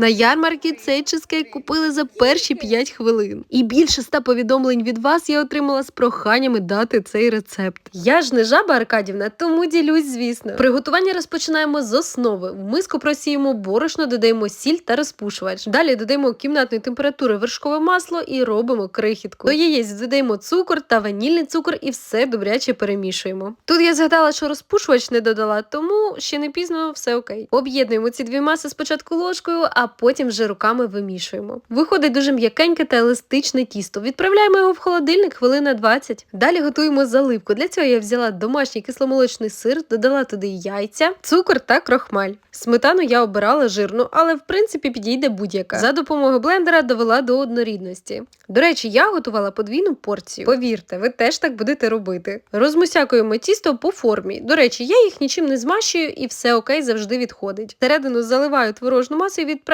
На ярмарці цей чизкейк купили за перші 5 хвилин. І більше ста повідомлень від вас я отримала з проханнями дати цей рецепт. Я ж не жаба Аркадівна, тому ділюсь, звісно. Приготування розпочинаємо з основи. В миску просіємо борошно, додаємо сіль та розпушувач. Далі додаємо кімнатної температури вершкове масло і робимо крихітку. До яєць додаємо цукор та ванільний цукор і все добряче перемішуємо. Тут я згадала, що розпушувач не додала, тому ще не пізно все окей. Об'єднуємо ці дві маси спочатку ложкою, а потім вже руками вимішуємо. Виходить дуже м'якеньке та еластичне тісто. Відправляємо його в холодильник хвилин на 20. Далі готуємо заливку. Для цього я взяла домашній кисломолочний сир, додала туди яйця, цукор та крохмаль. Сметану я обирала жирну, але в принципі підійде будь-яка. За допомогою блендера довела до однорідності. До речі, я готувала подвійну порцію. Повірте, ви теж так будете робити. Розмусякуємо тісто по формі. До речі, я їх нічим не змащую і все окей завжди відходить. Всередину заливаю творожну масу і відправляю